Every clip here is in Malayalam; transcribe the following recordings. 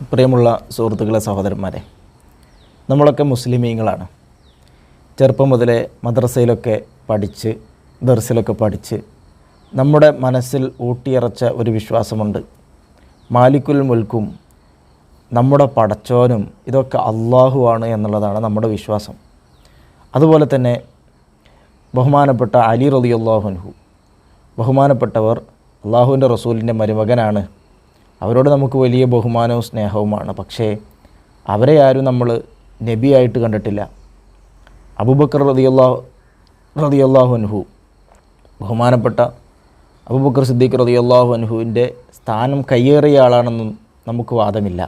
പ്രിയമുള്ള സുഹൃത്തുക്കളെ സഹോദരന്മാരെ നമ്മളൊക്കെ മുസ്ലിമീങ്ങളാണ്. ചെറുപ്പം മുതലേ മദ്രസയിലൊക്കെ പഠിച്ച് ദർസിലൊക്കെ പഠിച്ച് നമ്മുടെ മനസ്സിൽ ഊട്ടിയറച്ച ഒരു വിശ്വാസമുണ്ട്. മാലിക്കുൽ മുൽക്കും നമ്മുടെ പടച്ചോനും ഇതൊക്കെ അള്ളാഹുവാണ് എന്നുള്ളതാണ് നമ്മുടെ വിശ്വാസം. അതുപോലെ തന്നെ ബഹുമാനപ്പെട്ട അലി റതി അള്ളാഹുൻഹു ബഹുമാനപ്പെട്ടവർ അള്ളാഹുവിന്റെ റസൂലിന്റെ മരുമകനാണ്. അവരോട് നമുക്ക് വലിയ ബഹുമാനവും സ്നേഹവുമാണ്. പക്ഷേ അവരെ ആരും നമ്മൾ നബിയായിട്ട് കണ്ടിട്ടില്ല. അബൂബക്കർ റതിയല്ലാഹു റതിയല്ലാഹു അൻഹു ബഹുമാനപ്പെട്ട അബൂബക്കർ സിദ്ദീഖ് റതിയല്ലാഹു അൻഹുവിന്റെ സ്ഥാനം കയ്യേറിയ ആളാണെന്നും നമുക്ക് വാദമില്ല.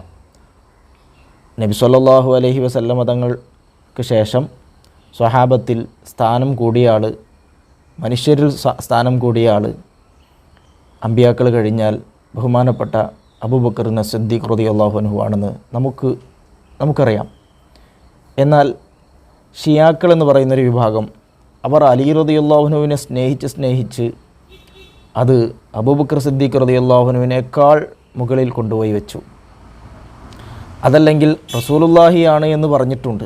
നബി സല്ലാഹു അലഹി വസല്ലമ തങ്ങൾക്ക് ശേഷം സ്വഹാബത്തിൽ സ്ഥാനം കൂടിയ ആൾ മനുഷ്യരിൽ സ്ഥാനം കൂടിയ ആൾ അമ്പിയാക്കൾ കഴിഞ്ഞാൽ ബഹുമാനപ്പെട്ട അബൂബക്കറിന് സിദ്ദീഖ് റതി അള്ളാഹുനഹു ആണെന്ന് നമുക്ക് നമുക്കറിയാം. എന്നാൽ ഷിയാക്കൾ എന്ന് പറയുന്നൊരു വിഭാഗം അവർ അലി റതി അള്ളാഹുനുവിനെ സ്നേഹിച്ച് സ്നേഹിച്ച് അത് അബൂബക്കർ സിദ്ദീഖ് റതി അള്ളാഹുനുവിനേക്കാൾ മുകളിൽ കൊണ്ടുപോയി വെച്ചു. അതല്ലെങ്കിൽ റസൂലുല്ലാഹിയാണ് എന്ന് പറഞ്ഞിട്ടുണ്ട്.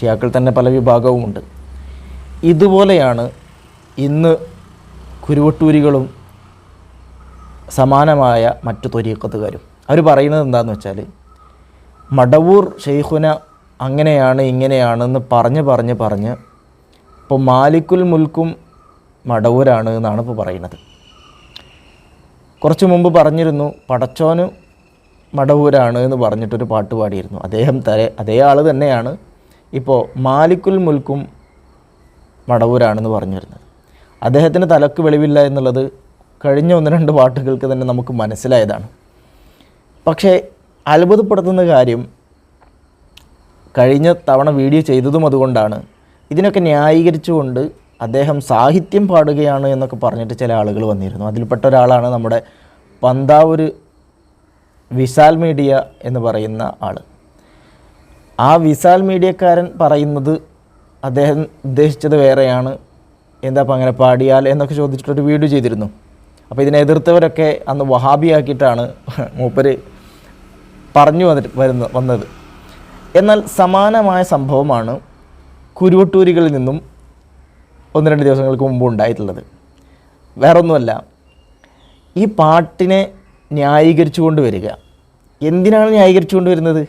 ഷിയാക്കൾ തന്നെ പല വിഭാഗവുമുണ്ട്. ഇതുപോലെയാണ് ഇന്ന് കുരുവട്ടൂരികളും സമാനമായ മറ്റു തൊരീക്കത്തുകാരും അവർ പറയുന്നത് എന്താണെന്ന് വെച്ചാൽ മടവൂർ ഷെയ്ഖുന അങ്ങനെയാണ് ഇങ്ങനെയാണെന്ന് പറഞ്ഞ് പറഞ്ഞ് പറഞ്ഞ് ഇപ്പോൾ മാലിക്കുൽ മുൽക്കും മടവൂരാണ് എന്നാണ് ഇപ്പോൾ പറയുന്നത്. കുറച്ച് മുമ്പ് പറഞ്ഞിരുന്നു പടച്ചോന് മടവൂരാണ് എന്ന് പറഞ്ഞിട്ടൊരു പാട്ട് പാടിയിരുന്നു. അദ്ദേഹം തരേ അതേ ആൾ തന്നെയാണ് ഇപ്പോൾ മാലിക്കുൽ മുൽക്കും മടവൂരാണെന്ന് പറഞ്ഞു വരുന്നത് അദ്ദേഹത്തിന് തലക്ക് വെളിവില്ല എന്നുള്ളത് കഴിഞ്ഞ ഒന്ന് രണ്ട് പാട്ടുകൾക്ക് തന്നെ നമുക്ക് മനസ്സിലായതാണ്. പക്ഷേ അത്ഭുതപ്പെടുത്തുന്ന കാര്യം കഴിഞ്ഞ തവണ വീഡിയോ ചെയ്തതും അതുകൊണ്ടാണ്. ഇതിനൊക്കെ ന്യായീകരിച്ചുകൊണ്ട് അദ്ദേഹം സാഹിത്യം പാടുകയാണ് എന്നൊക്കെ പറഞ്ഞിട്ട് ചില ആളുകൾ വന്നിരുന്നു. അതിൽപ്പെട്ട ഒരാളാണ് നമ്മുടെ പന്താവൂർ വിശാൽ മീഡിയ എന്ന് പറയുന്ന ആൾ ആ വിശാൽ മീഡിയക്കാരൻ പറയുന്നത് അദ്ദേഹം ഉദ്ദേശിച്ചത് വേറെയാണ്. എന്താ അപ്പം അങ്ങനെ പാടിയാൽ എന്നൊക്കെ ചോദിച്ചിട്ടൊരു വീഡിയോ ചെയ്തിരുന്നു. അപ്പോൾ ഇതിനെ എതിർത്തവരൊക്കെ അന്ന് വഹാബിയാക്കിയിട്ടാണ് മൂപ്പര് പറഞ്ഞു വന്നിട്ട് വരുന്ന വന്നത്. എന്നാൽ സമാനമായ സംഭവമാണ് കുരുവട്ടൂരികളിൽ നിന്നും ഒന്ന് രണ്ട് ദിവസങ്ങൾക്ക് മുമ്പ് ഉണ്ടായിട്ടുള്ളത്. വേറൊന്നുമല്ല ഈ പാട്ടിനെ ന്യായീകരിച്ചു വരിക. എന്തിനാണ് ന്യായീകരിച്ചു വരുന്നത്?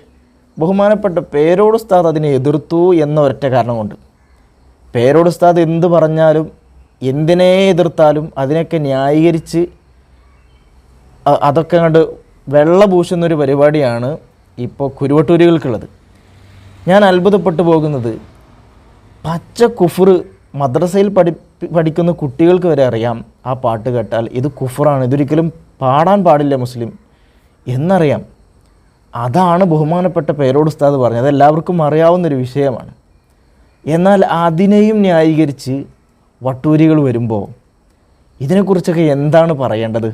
ബഹുമാനപ്പെട്ട പേരോട് ഉസ്താദ് അതിനെ എതിർത്തു എന്ന ഒരൊറ്റ കാരണം കൊണ്ട് പേരോട് ഉസ്താദ് എന്ത് പറഞ്ഞാലും എന്തിനെ എതിർത്താലും അതിനൊക്കെ ന്യായീകരിച്ച് അതൊക്കെ കണ്ട് വെള്ള പൂശുന്നൊരു പരിപാടിയാണ് ഇപ്പോൾ കുരുവട്ടൂരികൾക്കുള്ളത്. ഞാൻ അത്ഭുതപ്പെട്ടു പോകുന്നത് പച്ച കുഫർ മദ്രസയിൽ പഠി പഠിക്കുന്ന കുട്ടികൾക്ക് വരെ അറിയാം ആ പാട്ട് കേട്ടാൽ. ഇത് കുഫറാണ് ഇതൊരിക്കലും പാടാൻ പാടില്ല മുസ്ലിം എന്നറിയാം. അതാണ് ബഹുമാനപ്പെട്ട പേരോട് ഉസ്താദ് പറഞ്ഞത്. അതെല്ലാവർക്കും അറിയാവുന്നൊരു വിഷയമാണ്. എന്നാൽ അതിനെയും ന്യായീകരിച്ച് വട്ടൂരികൾ വരുമ്പോൾ ഇതിനെക്കുറിച്ചൊക്കെ എന്താണ് പറയേണ്ടത്?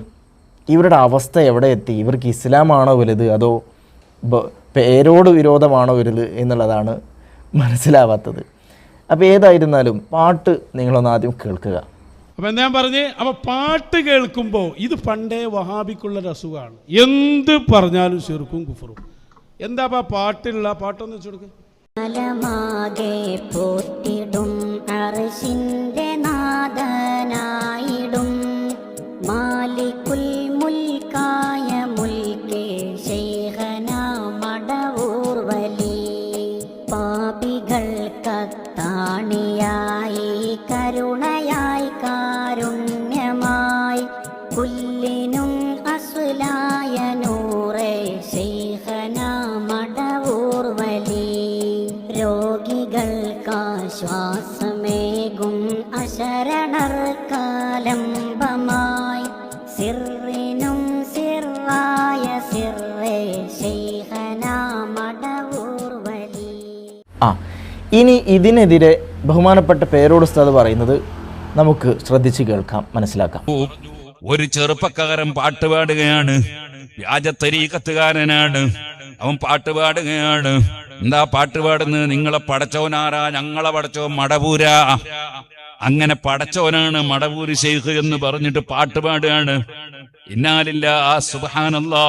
ഇവരുടെ അവസ്ഥ എവിടെ എത്തി? ഇവർക്ക് ഇസ്ലാമാണോ വലുത്? അതോ പേരോട് വിരോധമാണോ വലുത് എന്നുള്ളതാണ് മനസ്സിലാവാത്തത്. അപ്പോൾ ഏതായിരുന്നാലും പാട്ട് നിങ്ങളൊന്ന് ആദ്യം കേൾക്കുക. അപ്പോൾ എന്താ ഞാൻ പറഞ്ഞ്? അപ്പോൾ പാട്ട് കേൾക്കുമ്പോൾ ഇത് പണ്ടേ വഹാബിക്കുള്ള ഒരു അസുഖമാണ് എന്ത് പറഞ്ഞാലും ചെറുക്കും കുഫറും. എന്താ പാട്ടിലുള്ള പാട്ടുള്ള പാട്ടൊന്ന് വെച്ചു കൊടുക്കുക അശരണർക്കാലംബമായി സിറിനും സിറായ സിറേ ശൈഹനാമടവൂർവലി. മടവൂർ വലി ആ ഇനി ഇതിനെതിരെ ബഹുമാനപ്പെട്ട പേരോട് ഉസ്താദ് പറയുന്നത് നമുക്ക് ശ്രദ്ധിച്ചു കേൾക്കാം മനസ്സിലാക്കാം. ഒരു ചെറുപ്പക്കാരൻ പാട്ട് പാടുകയാണ്. വ്യാജത്തരീക്കത്തുകാരനാണ് അവൻ പാട്ടുപാടുകയാണ് എന്താ പാട്ടുപാടുന്നത് നിങ്ങളെ പടച്ചവനാരാ? ഞങ്ങളെ പടച്ചവൻ മടപൂരാ അങ്ങനെ പടച്ചവനാണ് മടവൂരി ശൈഖ് എന്ന് പറഞ്ഞിട്ട് പാട്ട് പാടുകയാണ്. ആ സുബാനല്ലാ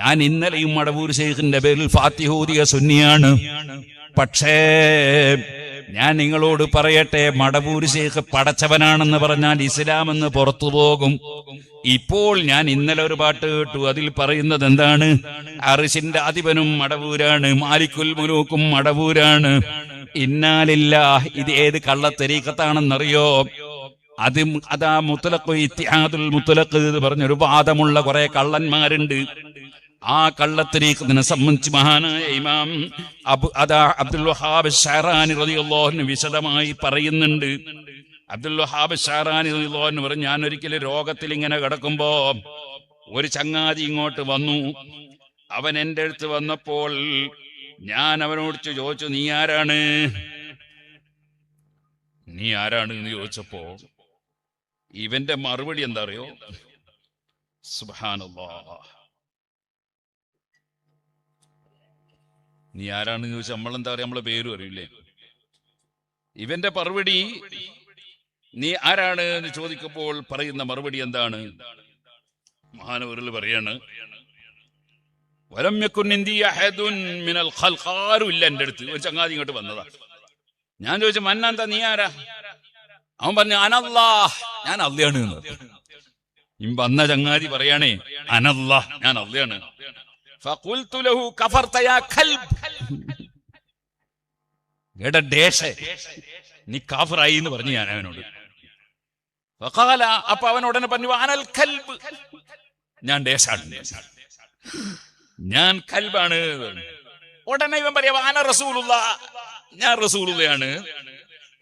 ഞാൻ ഇന്നലെയും മടവൂർ ഷെയ്ഖിന്റെ പേരിൽ ഫാത്തിഹൂദിയ സുന്നിയാണ്. പക്ഷേ ഞാൻ നിങ്ങളോട് പറയട്ടെ മടവൂർ ശേഖ് പടച്ചവനാണെന്ന് പറഞ്ഞാൽ ഇസ്ലാം എന്ന് പുറത്തു പോകും. ഇപ്പോൾ ഞാൻ ഇന്നലെ ഒരു പാട്ട് കേട്ടു അതിൽ പറയുന്നത് എന്താണ്? അറിശിന്റെ അധിപനും മടവൂരാണ് മാലിക്കുൽ മുലൂക്കും മടവൂരാണ്. ഇന്നാലില്ല ഇത് ഏത് കള്ളത്തരീക്കത്താണെന്നറിയോ? അത് മു- അതാ മുത്തലക്ക് ഇത്തിഹാദുൽ മുത്തലക്ക് എന്ന് പറഞ്ഞ ഒരു വാദമുള്ള കുറെ കള്ളന്മാരുണ്ട്. ആ കള്ളത്തരീഖത്തിനെ സംബന്ധിച്ച് മഹാനായ ഇമാം അബു അതാ അബ്ദുൽ വഹാബ് ഷാറാനി റളിയല്ലാഹു വിശദമായി പറയുന്നുണ്ട്. അബ്ദുൽ വഹാബ് ഷാറാനി റളിയല്ലാഹു പറഞ്ഞു ഞാൻ ഒരിക്കലും രോഗത്തിൽ ഇങ്ങനെ കിടക്കുമ്പോ ഒരു ചങ്ങാതി ഇങ്ങോട്ട് വന്നു. അവൻ എന്റെ അടുത്ത് വന്നപ്പോൾ ഞാൻ അവനോട് ചോദിച്ചു നീ ആരാണ്? നീ ആരാണ്? എന്ന് ചോദിച്ചപ്പോ ഇവന്റെ മറുപടി എന്താ അറിയോ നീ ആരാണെന്ന് ചോദിച്ചാൽ നമ്മളെന്താ പറയാ നമ്മളെ പേരും അറിയില്ലേ? ഇവന്റെ മറുപടി നീ ആരാണ്? എന്ന് ചോദിക്കുമ്പോൾ പറയുന്ന മറുപടി എന്താണ്? മഹാനവരിൽ പറയാണ് വലം യക്കുൻ ഇന്ദി അഹദുൻ മിനൽ ഖൽഖ്. ആരും ഇല്ല എന്റെ അടുത്ത് ഒരു ചങ്ങാതി ഇങ്ങോട്ട് വന്നതാ. ഞാൻ ചോദിച്ചു മന്നാന്താ നീ ആരാ? അവൻ പറഞ്ഞു അനല്ലാ ഞാൻ അല്ലയാണ് വന്ന ചങ്ങാതി പറയാണേ അനല്ലാ ഞാൻ അല്ലയാണ് നീ കാഫറായി എന്ന് പറഞ്ഞു ഞാൻ അവനോട്. അപ്പൊ അവൻ ഉടനെ പറഞ്ഞു അനൽ കൽബ് ഞാൻ ഡേഷാണ് ഞാൻ കൽബാണ് എന്ന് പറഞ്ഞു. ഉടനെ ഇവൻ പറയാ വാന റസൂലുള്ള ഞാൻ റസൂലുള്ളയാണ്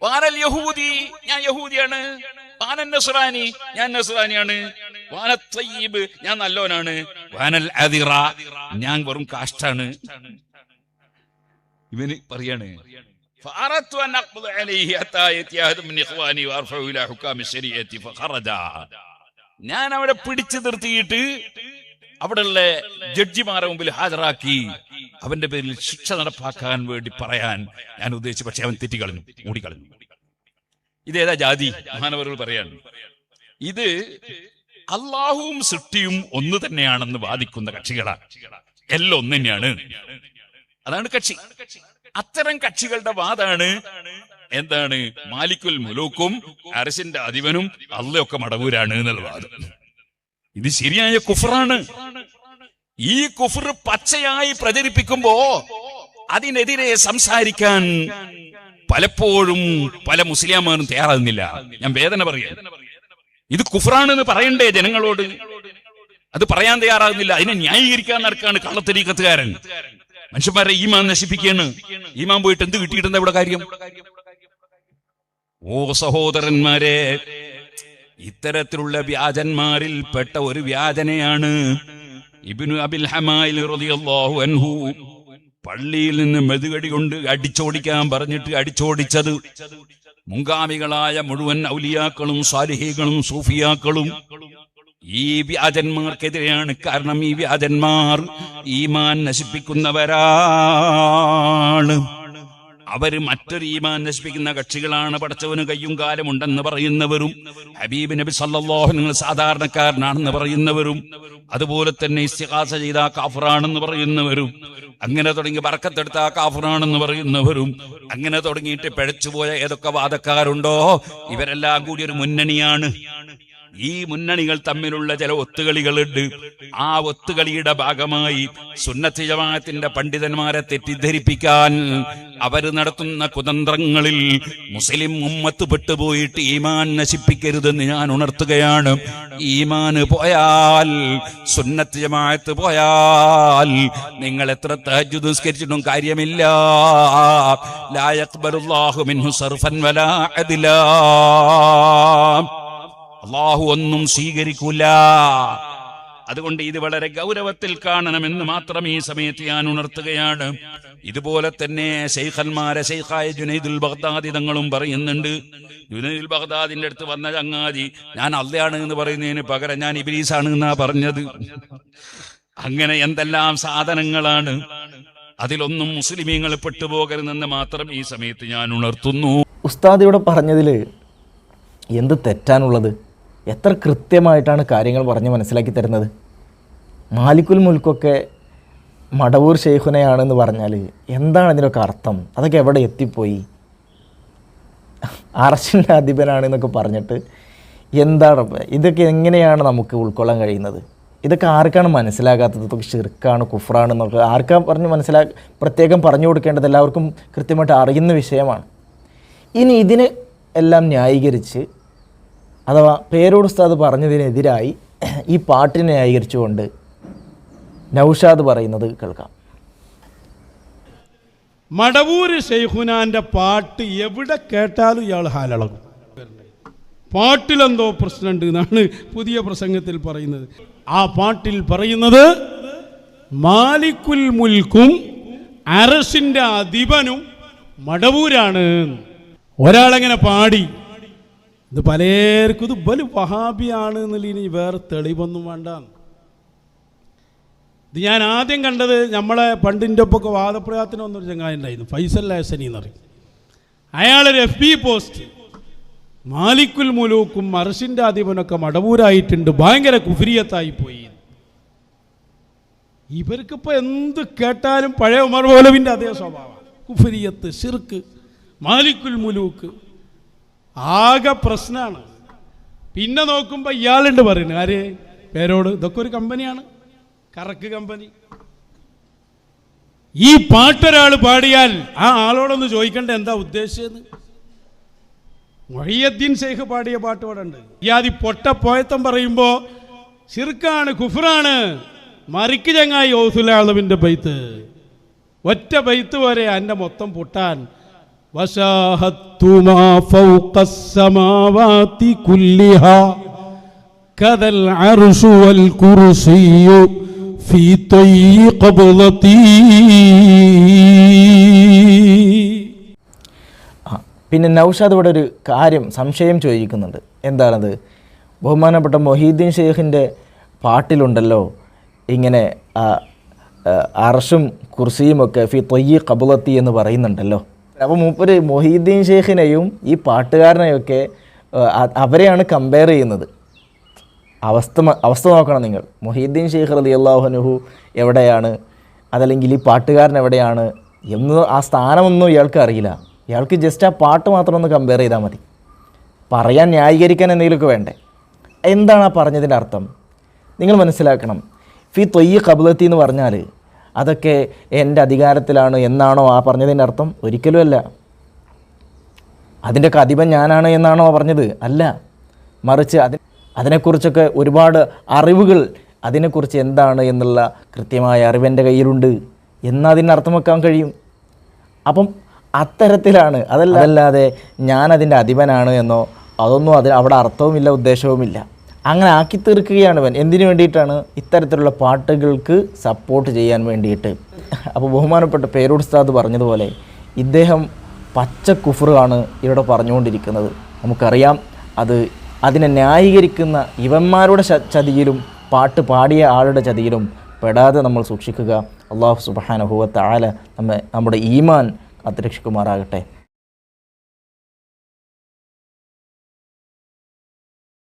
വാനൽ യഹൂദി ഞാൻ യഹൂദിയാണ് വാനൻ നസ്രാനി ഞാൻ നസ്രാനിയാണ് വാന തയ്യീബ് ഞാൻ നല്ലോനാണ് വാനൽ അദിറ ഞാൻ വെറും കാഷ്ടാണ് ഇവന് പറയാണ് فأردت أن أقبض عليه حتى يأتي أحد من إخواني وأرفعه إلى حكام الشريعة فخرج ഞാൻ അവരെ പിടിച്ചു നിർത്തിയിട്ട് അവിടെയുള്ള ജഡ്ജിമാരെ മുമ്പിൽ ഹാജരാക്കി. അവന്റെ പേരിൽ ശിക്ഷ നടപ്പാക്കാൻ വേണ്ടി പറയാൻ ഞാൻ ഉദ്ദേശിച്ചു. പക്ഷെ അവൻ തെറ്റിക്കളഞ്ഞു മൂടിക്കളഞ്ഞു. ഇതേതാ ജാതി? മഹാനവറുകൾ പറയാണ് ഇത് അള്ളാഹുവും സൃഷ്ടിയും ഒന്ന് തന്നെയാണെന്ന് വാദിക്കുന്ന കക്ഷികളാണ് എല്ലാം ഒന്ന് തന്നെയാണ്. അതാണ് കക്ഷി. അത്തരം കക്ഷികളുടെ വാദാണ് എന്താണ്? മാലിക്കുൽ മുലൂക്കും അരസിന്റെ അധിപനും അള്ളയൊക്കെ മടവൂരാണ് എന്നുള്ള വാദം. ഇത് ശരിയായ കുഫറാണ്. ഈ കുഫർ പച്ചയായി പ്രചരിപ്പിക്കുമ്പോ അതിനെതിരെ സംസാരിക്കാൻ പലപ്പോഴും പല മുസ്ലിംമാരും തയ്യാറാകുന്നില്ല. ഞാൻ വേദന പറയാം. ഇത് കുഫറാണെന്ന് പറയണ്ടേ ജനങ്ങളോട്? അത് പറയാൻ തയ്യാറാകുന്നില്ല. അതിനെ ന്യായീകരിക്കാൻ നടക്കാണ് കള്ളത്തരീക്കത്തുകാരൻ മനുഷ്യന്മാരെ ഈമാൻ നശിപ്പിക്കുകയാണ്. ഈമാൻ പോയിട്ട് എന്ത് കിട്ടിയിട്ടുണ്ട് ഇവിടെ കാര്യം? ഓ സഹോദരന്മാരെ ഇത്തരത്തിലുള്ള വ്യാജന്മാരിൽ പെട്ട ഒരു വ്യാജനയാണ് ഇബിനു അബിൽ ഹമായിൽ റളിയല്ലാഹു അൻഹു പള്ളിയിൽ നിന്ന് മെതുകടി കൊണ്ട് അടിച്ചോടിക്കാൻ പറഞ്ഞിട്ട് അടിച്ചോടിച്ചത് മുങ്കാമികളായ മുഴുവൻ ഔലിയാക്കളും സാലിഹികളും സൂഫിയാക്കളും ഈ വ്യാജന്മാർക്കെതിരെയാണ്. കാരണം ഈ വ്യാജന്മാർ ഈമാൻ നശിപ്പിക്കുന്നവരാണ്. അവർ മറ്റൊരു ഈമാൻ നശിപ്പിക്കുന്ന കക്ഷികളാണ് പടച്ചവന് കയ്യും കാലം ഉണ്ടെന്ന് പറയുന്നവരും. ഹബീബ് നബി സല്ലാഹു നിങ്ങൾ സാധാരണക്കാരനാണെന്ന് പറയുന്നവരും. അതുപോലെ തന്നെ ഇസ്തിഹാസ ചെയ്ത കാഫറാണെന്ന് പറയുന്നവരും. അങ്ങനെ തുടങ്ങി വറക്കത്തെടുത്ത കാഫറാണെന്ന് പറയുന്നവരും. അങ്ങനെ തുടങ്ങിയിട്ട് പിഴച്ചുപോയ ഏതൊക്കെ വാദക്കാരുണ്ടോ? ഇവരെല്ലാം കൂടി ഒരു മുന്നണിയാണ്. ഈ മുന്നണികൾ തമ്മിലുള്ള ചില ഒത്തുകളികളുണ്ട്. ആ ഒത്തുകളിയുടെ ഭാഗമായി സുന്നത്ത് ജമാഅത്തിന്റെ പണ്ഡിതന്മാരെ തെറ്റിദ്ധരിപ്പിക്കാൻ അവർ നടത്തുന്ന കുതന്ത്രങ്ങളിൽ മുസ്ലിം ഉമ്മത്ത് പെട്ടുപോയിട്ട് ഈമാൻ നശിപ്പിക്കരുതെന്ന് ഞാൻ ഉണർത്തുകയാണ്. ഈമാൻ പോയാൽ സുന്നത്ത് ജമാഅത്ത് പോയാൽ നിങ്ങൾ എത്ര തഹജ്ജുദ് നിസ്കരിച്ചിട്ടും കാര്യമില്ല. ലാ യഖ്ബലുല്ലാഹു മിൻഹു സർഫൻ വലാ അദ്ലാ. അള്ളാഹു ഒന്നും സ്വീകരിക്കൂല. അതുകൊണ്ട് ഇത് വളരെ ഗൗരവത്തിൽ കാണണമെന്ന് മാത്രം ഈ സമയത്ത് ഞാൻ ഉണർത്തുകയാണ്. ഇതുപോലെ തന്നെ ശൈഖന്മാരെ ശൈഖായ ജുനൈദുൽ ബഗ്ദാദി തങ്ങളും പറയുന്നുണ്ട്. ജുനൈദുൽ ബഗ്ദാദിന്റെ അടുത്ത് വന്ന ചങ്ങാതി ഞാൻ അല്ലയാണ് എന്ന് പറയുന്നതിന് പകരം ഞാൻ ഇബിലീസാണ് എന്നാ പറഞ്ഞത്. അങ്ങനെ എന്തെല്ലാം സാധനങ്ങളാണ്. അതിലൊന്നും മുസ്ലിമീങ്ങൾ പെട്ടുപോകരുതെന്ന് മാത്രം ഈ സമയത്ത് ഞാൻ ഉണർത്തുന്നു. ഉസ്താദ് ഇവിടെ പറഞ്ഞതിൽ എന്ത് തെറ്റാനുള്ളത് എത്ര കൃത്യമായിട്ടാണ് കാര്യങ്ങൾ പറഞ്ഞ് മനസ്സിലാക്കി തരുന്നത്? മാലിക്കുൽ മുൽക്കൊക്കെ മടവൂർ ഷെയ്ഖുനയാണെന്ന് പറഞ്ഞാൽ എന്താണ് ഇതിനൊക്കെ അർത്ഥം? അതൊക്കെ എവിടെ എത്തിപ്പോയി? അറശിന്റെ അധിപനാണെന്നൊക്കെ പറഞ്ഞിട്ട് എന്താണ്? ഇതൊക്കെ എങ്ങനെയാണ് നമുക്ക് ഉൾക്കൊള്ളാൻ കഴിയുന്നത്? ഇതൊക്കെ ആർക്കാണ് മനസ്സിലാകാത്തത്? ഇതൊക്കെ ഷിർക്കാണ് കുഫറാണ് എന്നൊക്കെ ആർക്കാ പറഞ്ഞ് മനസ്സിലാ പ്രത്യേകം പറഞ്ഞു കൊടുക്കേണ്ടത് എല്ലാവർക്കും കൃത്യമായിട്ട് അറിയുന്ന വിഷയമാണ്. ഇനി ഇതിന് എല്ലാം ന്യായീകരിച്ച് അഥവാ പേരോട് ഉസ്താദ് പറഞ്ഞതിനെതിരായി ഈ പാട്ടിനെ ന്യായീകരിച്ചുകൊണ്ട് നൗഷാദ് പറയുന്നത് കേൾക്കാം. മടവൂര് ഷെയ്ഖുനാന്റെ പാട്ട് എവിടെ കേട്ടാലും ഇയാൾ ഹാലളകും. പാട്ടിലെന്തോ പ്രശ്നമുണ്ട് എന്നാണ് പുതിയ പ്രസംഗത്തിൽ പറയുന്നത്. ആ പാട്ടിൽ പറയുന്നത് മാലിക്കുൽ മുൽക്കും അരസിന്റെ അധിപനും മടവൂരാണ്. ഒരാളെങ്ങനെ പാടി? ഇത് പലർക്കും ഇത് ബലു വഹാബിയാണ് ഇനി വേറെ തെളിവൊന്നും വേണ്ട. ഇത് ഞാൻ ആദ്യം കണ്ടത് നമ്മളെ പണ്ടിന്റെ ഒപ്പൊക്കെ വാദപ്രയാത്തിന് വന്നൊരു ചങ്ങായി ഉണ്ടായിരുന്നു. ഫൈസൽ ലാസനി എന്ന് പറയും. അയാളൊരു എഫ് ബി പോസ്റ്റ് മാലിക്കുൽ മുലൂക്കും അർഷിന്റെ അധിപനൊക്കെ മടവൂരായിട്ടുണ്ട്. ഭയങ്കര കുഫിരിയത്തായി പോയി. ഇവർക്കിപ്പോൾ എന്ത് കേട്ടാലും പഴയ ഉമർ പോലവിന്റെ അതേ സ്വഭാവമാണ് കുഫിരിയത്ത് ഷിർക്ക് മാലിക്കുൽ മുലൂക്ക്. ആകെ പ്രശ്നമാണ് പിന്നെ നോക്കുമ്പോൾ ഇയാളുണ്ട് പറയുന്നത്. ആര്? പേരോട്. ഇതൊക്കെ ഒരു കമ്പനിയാണ്. കറക്ക് കമ്പനി. ഈ പാട്ടൊരാൾ പാടിയാൽ ആ ആളോടൊന്ന് ചോദിക്കേണ്ട എന്താ ഉദ്ദേശിച്ചത് മൊഹിയദ്ദീൻ ഷെയ്ഖ് പാടിയ പാട്ട് പാടുണ്ട് ഇയാതി പൊട്ട പോയത്തം പറയുമ്പോ ശിർക്കാണ് കുഫറാണ് മറിക്ക് ചങ്ങായി ഓസുലാളവിന്റെ ബൈത്ത്. ഒറ്റ ബൈത്ത് വരെ എന്റെ മൊത്തം പൊട്ടാൻ وشاهدت ما فوق السماوات كلها كذا العرش والكرسي في طي قبضتي ആ പിന്നെ നൗഷാദ് ഇവിടെ ഒരു കാര്യം സംശയം ചോദിക്കുന്നുണ്ട് എന്താണത് ബഹുമാനപ്പെട്ട മൊഹീദ്ദീൻ ഷെയ്ഖിൻ്റെ പാട്ടിലുണ്ടല്ലോ ഇങ്ങനെ ആ, ആ, അർഷും കുർസിയും ഒക്കെ ഫി തൊയ്യി കബുലത്തി എന്ന് പറയുന്നുണ്ടല്ലോ അപ്പോൾ മൂപ്പര് മൊഹീദ്ദീൻ ഷെയ്ഖിനെയും ഈ പാട്ടുകാരനെയൊക്കെ അവരെയാണ് കമ്പയർ ചെയ്യുന്നത്. അവസ്ഥ അവസ്ഥ നോക്കണം നിങ്ങൾ. മൊഹീദ്ദീൻ ഷെയ്ഖ് റലി അള്ളാഹുനുഹു എവിടെയാണ്? അതല്ലെങ്കിൽ ഈ പാട്ടുകാരൻ എവിടെയാണ്? എന്ന് ആ സ്ഥാനമൊന്നും ഇയാൾക്ക് അറിയില്ല. ഇയാൾക്ക് ജസ്റ്റ് ആ പാട്ട് മാത്രം ഒന്ന് കമ്പയർ ചെയ്താൽ മതി. പറയാൻ ന്യായീകരിക്കാൻ എന്തെങ്കിലുമൊക്കെ വേണ്ടേ? എന്താണ് ആ പറഞ്ഞതിന്റെ അർത്ഥം? നിങ്ങൾ മനസ്സിലാക്കണം. ഫി തൊയ്യ് കബുലത്തി എന്ന് പറഞ്ഞാൽ അതൊക്കെ എന്റെ അധികാരത്തിലാണ് എന്നാണോ ആ പറഞ്ഞതിന്റെ അർത്ഥം? ഒരിക്കലുമല്ല. അതിന്റെയൊക്കെ അധിപൻ ഞാനാണ് എന്നാണോ പറഞ്ഞത്? അല്ല. മറിച്ച് അതി അതിനെക്കുറിച്ചൊക്കെ ഒരുപാട് അറിവുകൾ അതിനെക്കുറിച്ച് എന്താണ് എന്നുള്ള കൃത്യമായ അറിവ് എന്റെ കയ്യിലുണ്ട്. എന്നതിന് അർത്ഥം വെക്കാൻ കഴിയും? അപ്പം അത്തരത്തിലാണ്. അതല്ല അതല്ലാതെ ഞാനതിന്റെ അധിപനാണ് എന്നോ അതൊന്നും അതിന് അവിടെ അർത്ഥവുമില്ല ഉദ്ദേശവുമില്ല. അങ്ങനെ ആക്കി തീർക്കുകയാണ് ഇവൻ. എന്തിനു വേണ്ടിയിട്ടാണ് ഇത്തരത്തിലുള്ള പാട്ടുകൾക്ക് സപ്പോർട്ട് ചെയ്യാൻ വേണ്ടിയിട്ട്? അപ്പോൾ ബഹുമാനപ്പെട്ട പേരുസ്താദ് പറഞ്ഞതുപോലെ ഇദ്ദേഹം പച്ച കുഫറാണ് ഇവിടെ പറഞ്ഞുകൊണ്ടിരിക്കുന്നത്. നമുക്കറിയാം അത് അതിനെ ന്യായീകരിക്കുന്ന ഇവന്മാരുടെ ചതിയിലും പാട്ട് പാടിയ ആളുടെ ചതിയിലും പെടാതെ നമ്മൾ സൂക്ഷിക്കുക. അള്ളാഹു സുബാനഹുവത്ത് ആല നമ്മെ നമ്മുടെ ഈമാൻ കാത്തുരക്ഷിക്കുമാറാകട്ടെ